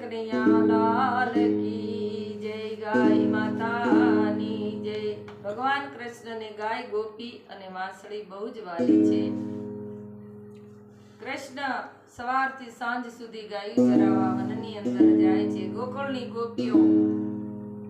કનૈયા લાલ કી જય, ગાય માતાની જય. ભગવાન કૃષ્ણને ગાય, ગોપી અને વાંસળી બહુ જ વાલી છે. કૃષ્ણ સવારથી સાંજ સુધી ગાયું ચરાવવા વનની અંદર જાય છે. ગોકુળની ગોપીઓ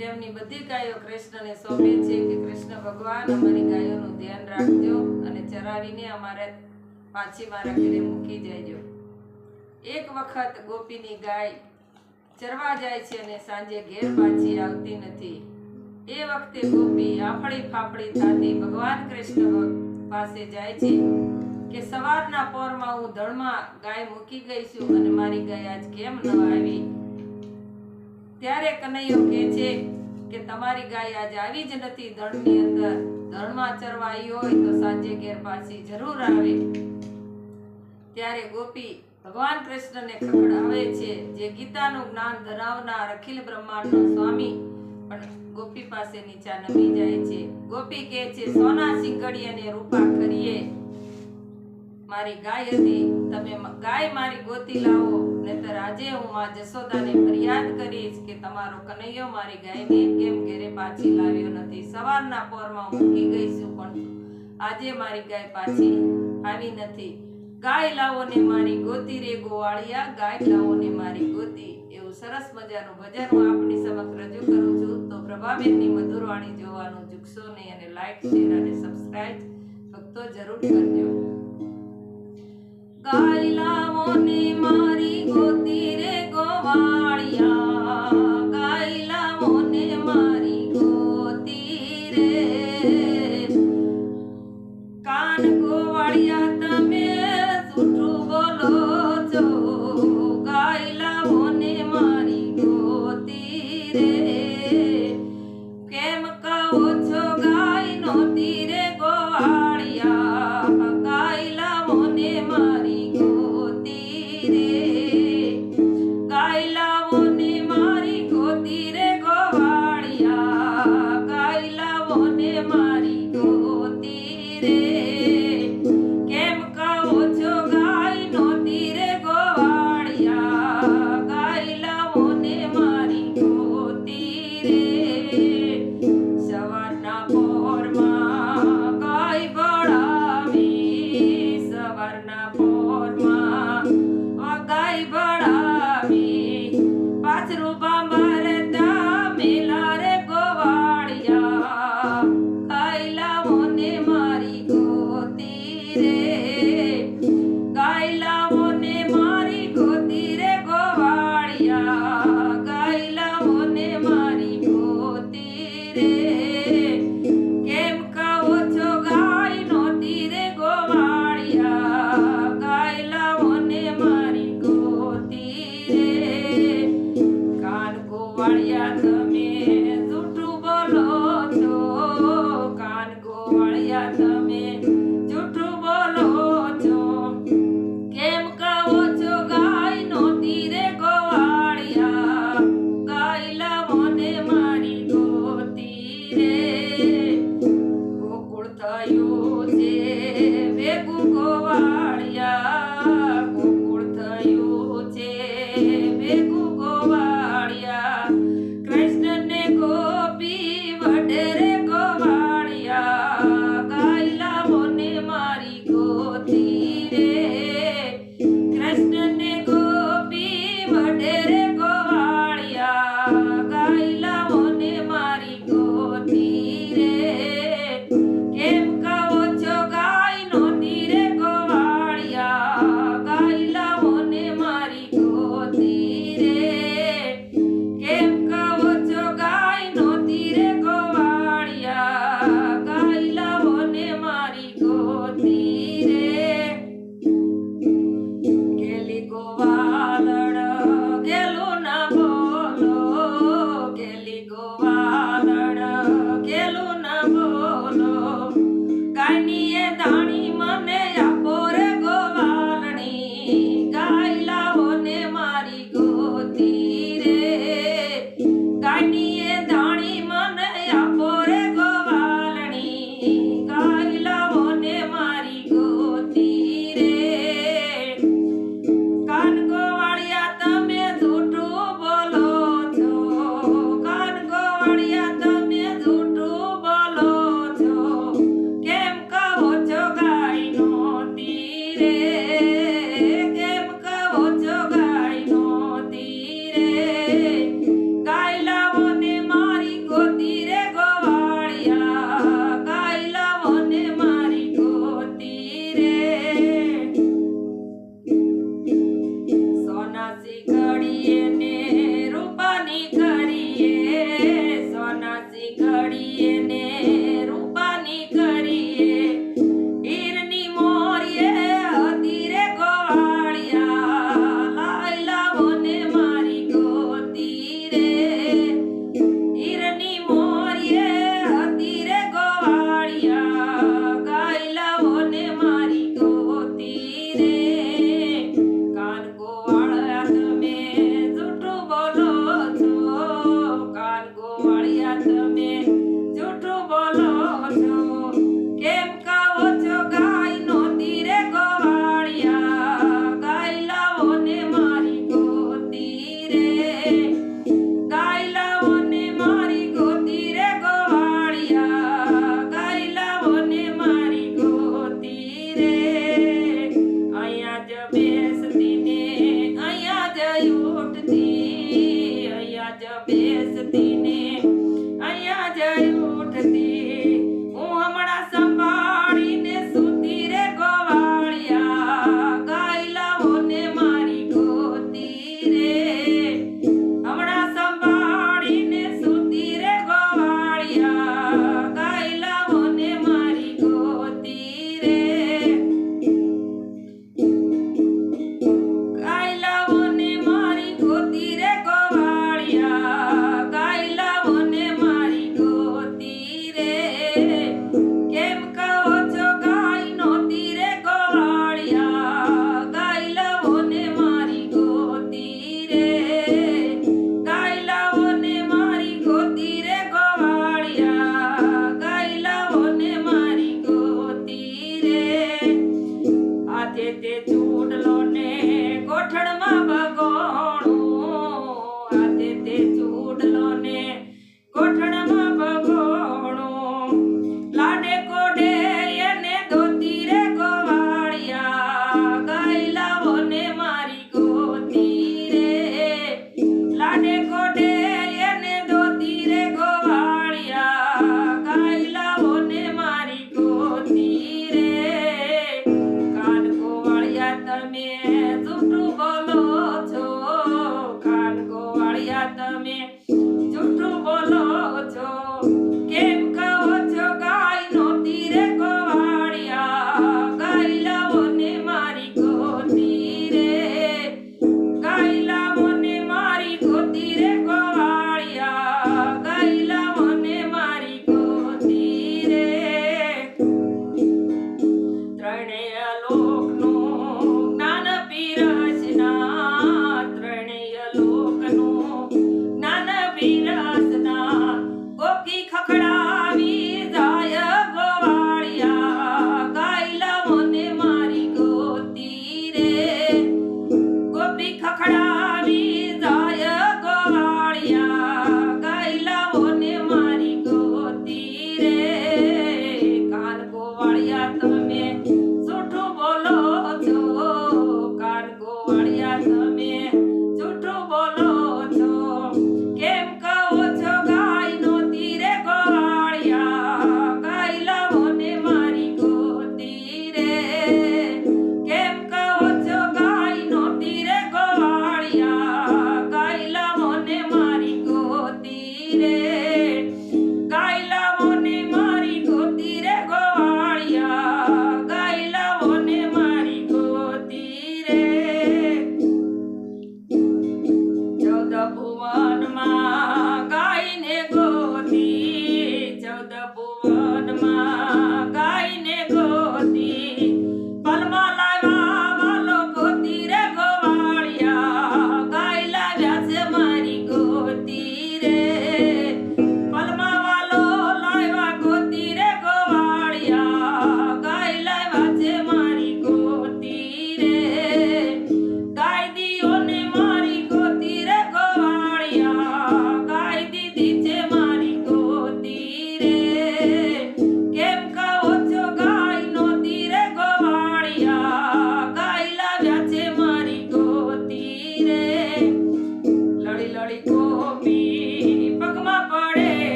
તેમની બધી ગાયો કૃષ્ણને સોંપે છે કે કૃષ્ણ ભગવાન, અમારી ગાયોનું ધ્યાન રાખજો અને ચરાવીને અમારે પાછી મારા ઘરે મૂકી જજો. એક વખત ગોપીની ગાય ચરવા જાય છે અને સાંજે ઘેર પાછી આવતી નથી. એ વખતે ગોપી આફળી ફાફળી થાતી ભગવાન કૃષ્ણ પાસે જાય છે કે સવારના પોરમાં હું ધણમાં ગાય મૂકી ગઈ છું અને મારી ગાય આજ કેમ ન આવી? ત્યારે કનૈયો કહે છે કે તમારી ગાય આજ આવી જ નથી, ધણની અંદર ધણમાં ચરવા આવી હોય તો સાંજે ઘેર પાછી જરૂર આવે. ત્યારે ગોપી ભગવાન કૃષ્ણને ખખડાવે છે. જે ગીતાનું જ્ઞાન ધરાવનાર અખિલ બ્રહ્માંડનો સ્વામી પણ ગોપી પાસે નીચા નમી જાય છે. ગોપી કહે છે, સોના સિંગડી અને રૂપા કરીએ મારી ગાય હતી. તમે ગાય મારી ગોતી લાવો. નહીતર આજે હું માં જશોદાને ફરિયાદ કરીશ કે તમારો કનૈયો મારી ગાયને કેમ ઘેરે પાછી લાવ્યો નથી. સવારના પોરમાં હું મૂકી ગઈ છું પણ આજે મારી ગાય પાછી આવી નથી. ગાય લાવો મારી ગોતી રે ગોવાળિયા ગાય લાવો મારી ગોતી. એવું સરસ મજાનું ભજન હું આપની સમક્ષ રજૂ કરું છું. તો પ્રભાબેનની મધુર વાણી જોવાનું ચૂકશો નહીં અને લાઈક શેર અને સબસ્ક્રાઇબ ભક્તો જરૂર કરજો. ગાય લાવો મારી ગોતી રે ગોવાળિયા Ipanema turn them.